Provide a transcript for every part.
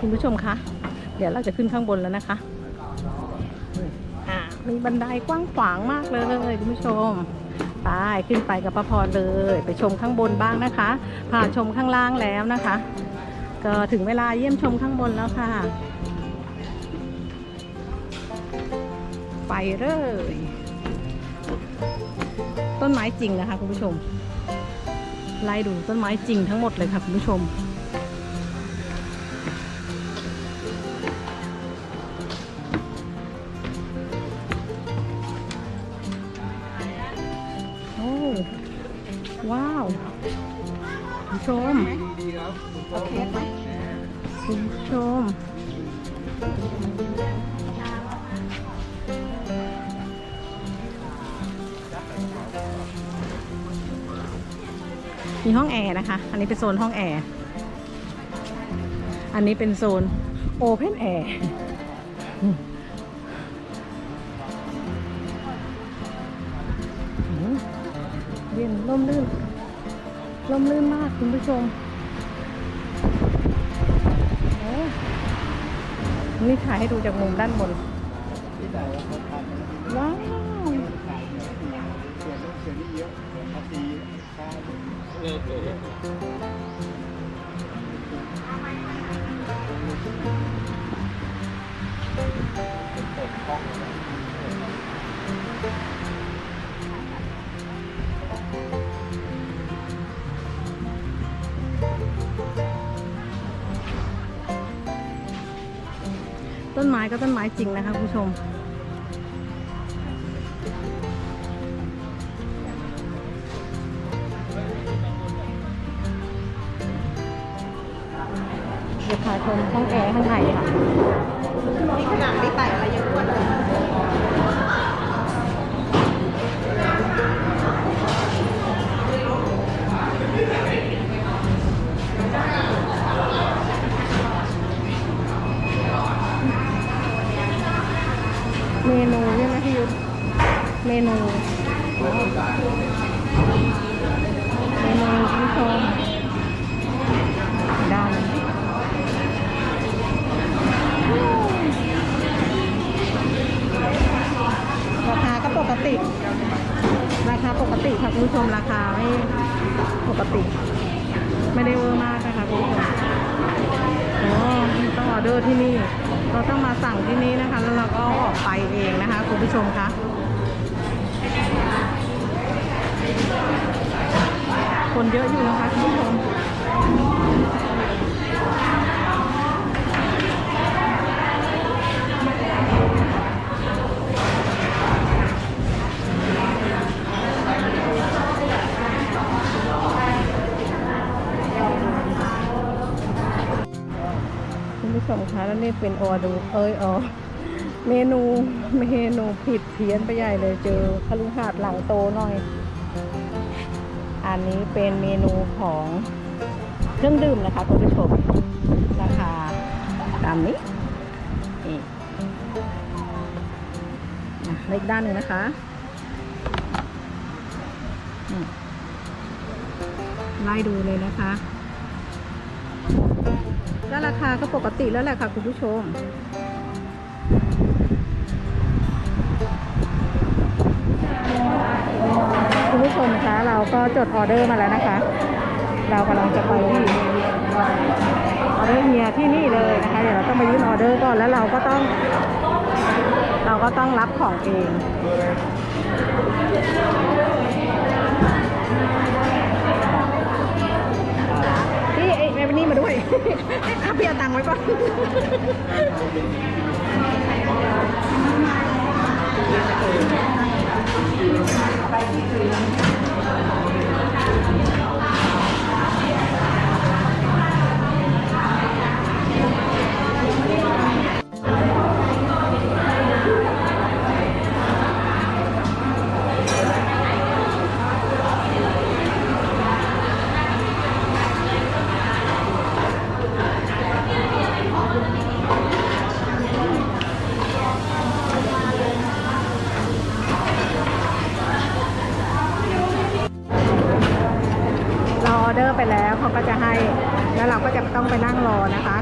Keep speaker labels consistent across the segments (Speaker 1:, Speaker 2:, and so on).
Speaker 1: คุณผู้ชมคะ เดี๋ยวเราจะขึ้นข้างบนแล้วนะคะ อ่า มีบันไดกว้างขวางมากเลย คุณผู้ชม ไปขึ้นไปกับป้าพรเลย ไปชมข้างบนบ้างนะคะพาชมข้างล่างแล้วนะคะ ก็ถึงเวลาเยี่ยมชมข้างบนแล้วค่ะ ไปเลย ต้นไม้จริงนะคะคุณผู้ชม ไล่ดูต้นไม้จริงทั้งหมดเลยค่ะคุณผู้ชม ว้าวคุณชม
Speaker 2: โอเคไหม
Speaker 1: คุณชมมีห้องแอร์นะคะ อันนี้เป็นโซนห้องแอร์ อันนี้เป็นโซนโอเพนแอร์ เย็นร่มรื่นร่มรื่นมากคุณผู้ชมโอ้นี่ถ่ายให้ดูจากมุมด้านบน
Speaker 2: ที่ไหนเขาทำ
Speaker 1: ว้าว
Speaker 2: เต้
Speaker 1: นไม้ก็ต้นไม้จริงนะคะผู้ชม เดี๋ยวพาชมห้องแอร์ข้างในค่ะ
Speaker 2: นี่ขนาดไม่ไต่อะไรยังอ้วนเลย
Speaker 1: เมนูใช่ไหมพี่ยุทธเมนู เมนูคุณผู้ชมด้านราคาก็ปกติ ราคาปกติค่ะคุณผู้ชม ราคาไม่ปกติ ไม่ได้เวอร์มากนะคะคุณผู้ชมอ๋อต้องออเดอร์ที่นี่ เราต้องมาสั่งที่นี่นะคะ แล้วเราก็อออกไปเองนะคะคุณผู้ชมคะคนเยอะอยู่นะคะคุณผู้ชม ชมคะแล้วนี่เป็นออดูเอ้ยอ๋อเมนูเมนูผิดเพี้ยนไปใหญ่เลยเจอคฤหาสน์หลังโตหน่อย อันนี้เป็นเมนูของเครื่องดื่มนะคะคุณผู้ชมราคาตามนี้นี่อะเลขด้านหนึ่งนะคะไล่ดูเลยนะคะ ก็ราคาก็ปกติแล้วแหละค่ะคุณผู้ชม คุณผู้ชมคะเราก็จดออเดอร์มาแล้วนะคะ เรากำลังจะไปที่ออเดอร์เฮียที่นี่เลยนะคะเดี๋ยวเราต้องไปยื่นออเดอร์ก่อนแล้วเราก็ต้อง เราก็ต้องรับของเอง พี่ไอ้แม่ นี่มาด้วยอะพี่เอาตังค์ไว้ก่อน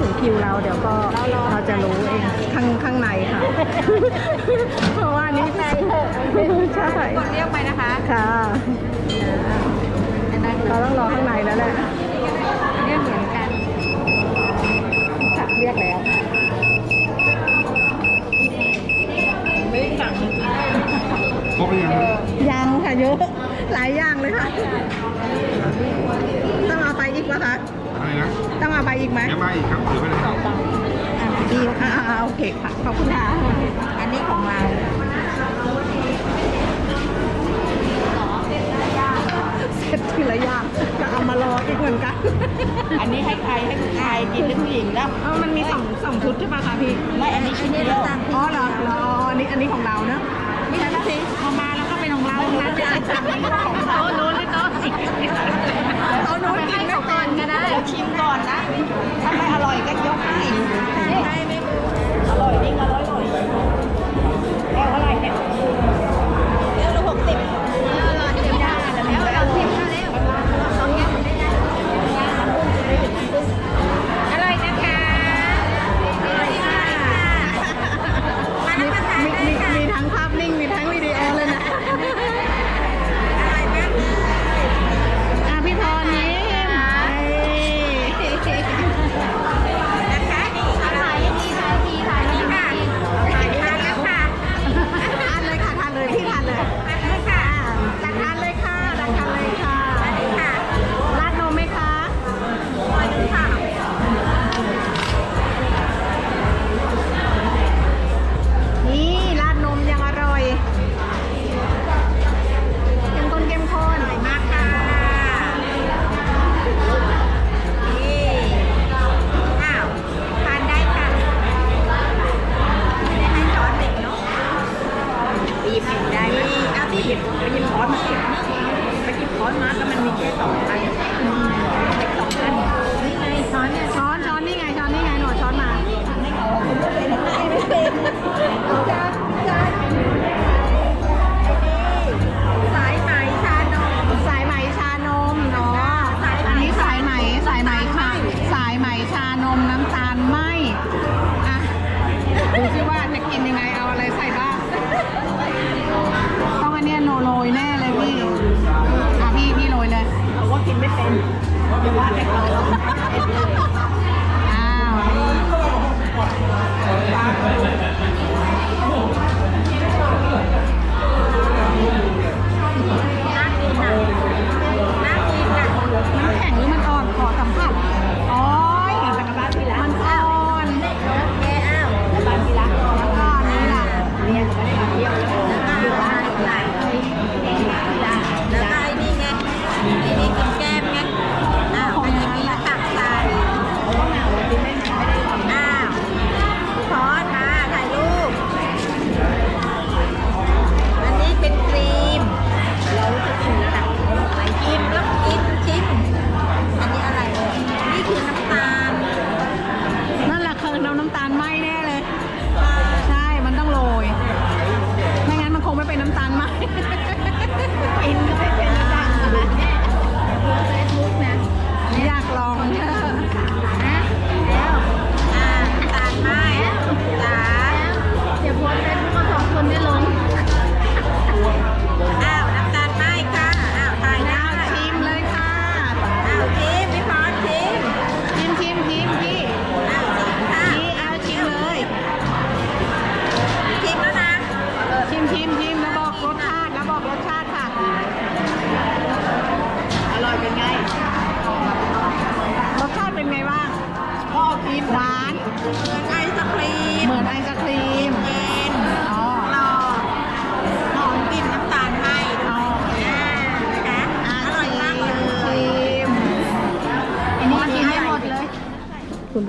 Speaker 1: ถึงคิวเราเดี๋ยวก็เราจะรู้เองข้างข้างในค่ะ เพราะว่านี่ใช่ใช่
Speaker 3: คนเรียกไปนะคะ
Speaker 1: ค่ะเราต้องรอข้างในแล้วแหละ
Speaker 3: เรียกเหมือนกัน
Speaker 1: ค่ะเรียกแล้ว
Speaker 3: ไม่ได้สั่ง
Speaker 2: ครบหรือยัง
Speaker 1: ยังค่ะเยอะหลายอย่างเลยค่ะต้องเอาไปอีกวะคะ
Speaker 2: อะไรนะ
Speaker 1: ต้องเอาไปอีกไหม
Speaker 2: เดี๋ยวมาอีกครับถือไปเลย
Speaker 1: อะดีอ่าอ่าโอเคค่ะขอบคุณค่ะ
Speaker 3: อันนี้ของเรา
Speaker 1: เสร็จทีละอย่างก็เอามารออีกเหมือนกัน
Speaker 3: อันนี้ให้ใครให้ผู้ชายกินหรือผู้หญิงแล้ว
Speaker 1: เออมันมีสองสองชุดใช่ปะคะพี่
Speaker 3: ไม่อันนี้ชิ้นเดียว
Speaker 1: อ๋อเหรอเหรออ๋ออันนี้อันนี้ของเราเนอะ
Speaker 3: ไม่ใช่สิพอมาแล้วก็เป็นของเรานะจะสั่งของเขาโน้นหรือโน้น
Speaker 1: เอาโน้นกินไม่เป็น
Speaker 3: ก็ได้เราชิมก่อนนะ ถ้าไม่อร่อยก็ยกให้ให้ไม่อร่อยจริงอร่อย หยิบช้อนมาก็
Speaker 1: มั
Speaker 3: น
Speaker 1: มี
Speaker 3: แค่สองอันาน
Speaker 1: ไหมกิน
Speaker 3: ก็ไม่เป็นน้ำตาล
Speaker 1: นะเฟ
Speaker 3: ซบุ๊กนะ
Speaker 1: อยากลองเน
Speaker 3: อะ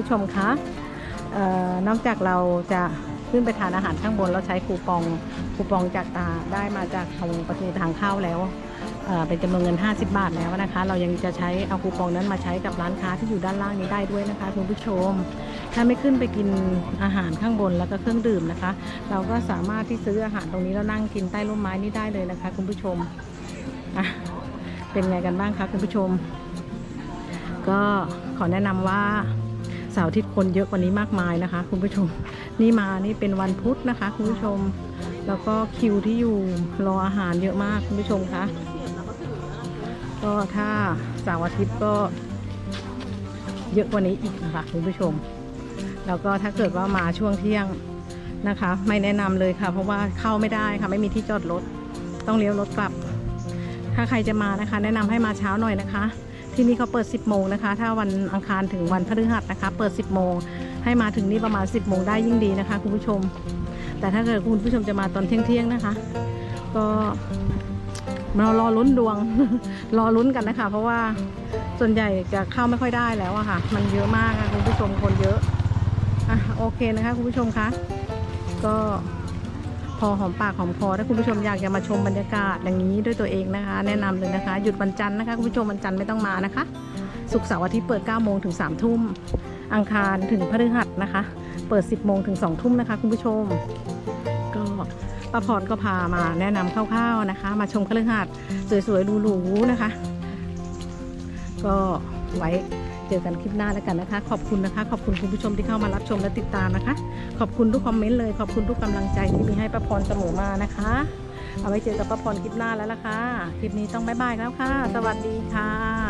Speaker 1: ชมคะ
Speaker 3: ออน
Speaker 1: อกจากเราจะขึ้นไปทานอาหารข้างบนแล้วใช้คูปองคูปองจากตาได้มาจากทางประตูทางเข้าแล้วเเป็นจำนวนเงิน 50 บาทแล้วนะคะ เรายังจะใช้เอาคูปองนั้นมาใช้กับร้านค้าที่อยู่ด้านล่างนี้ได้ด้วยนะคะคุณผู้ชม ถ้าไม่ขึ้นไปกินอาหารข้างบนแล้วก็เครื่องดื่มนะคะ เราก็สามารถที่ซื้ออาหารตรงนี้แล้วนั่งกินใต้ร่มไม้นี้ได้เลยนะคะ คุณผู้ชมอะเป็นไงกันบ้างคะคุณผู้ชม ก็ขอแนะนำว่า เสาร์อาทิตย์คนเยอะกว่านี้มากมายนะคะ คุณผู้ชมนี่มานี่เป็นวันพุธนะคะ คุณผู้ชม แล้วก็คิวที่อยู่รออาหารเยอะมากคุณผู้ชมคะก็ถ้าเสาร์อาทิตย์ก็เยอะกว่านี้อีกนะคะคุณผู้ชม แล้วก็ถ้าเกิดว่ามาช่วงเที่ยงนะคะ ไม่แนะนำเลยค่ะ เพราะว่าเข้าไม่ได้ค่ะ ไม่มีที่จอดรถต้องเลี้ยวรถกลับ ถ้าใครจะมานะคะ แนะนำให้มาเช้าหน่อยนะคะ ที่นี่เขาเปิด 10 โมงนะคะ ถ้าวันอังคารถึงวันพฤหัสนะคะ เปิด 10 โมง ให้มาถึงนี่ประมาณ 10 โมงได้ยิ่งดีนะคะคุณผู้ชม แต่ถ้าเกิดคุณผู้ชมจะมาตอนเที่ยงๆนะคะ ก็มารอลุ้นดวง รอลุ้นกันนะคะ เพราะว่าส่วนใหญ่จะเข้าไม่ค่อยได้แล้วอะค่ะ มันเยอะมากค่ะคุณผู้ชมคนเยอะอะโอเคนะคะคุณผู้ชมคะก็ พอหอมปากหอมคอถ้าคุณผู้ชมอยากจะมาชมบรรยากาศอย่างนี้ด้วยตัวเองนะคะ แนะนำเลยนะคะ หยุดวันจันทร์นะคะคุณผู้ชมวันจันทร์ไม่ต้องมานะคะศุกร์เสาร์อาทิตย์เปิด9โมงถึง3ทุ่มอังคารถึงพฤหัสนะคะ เปิด 10โมงถึง2ทุ่มนะคะ คุณผู้ชม ก็ป้าพรก็พามาแนะนำคร่าวๆนะคะ มาชมคฤหาสน์สวยๆหรูๆนะคะ ก็ไว้ เจอกันคลิปหน้าแล้วกันนะคะ ขอบคุณนะคะ ขอบคุณคุณผู้ชมที่เข้ามารับชมและติดตามนะคะ ขอบคุณทุกคอมเมนต์เลยขอบคุณทุกกำลังใจที่มีให้ป้าพรเสมอมานะคะ เอาไว้เจอกับป้าพรคลิปหน้าแล้วล่ะค่ะคลิปนี้ต้องบ๊ายบายแล้วค่ะ สวัสดีค่ะ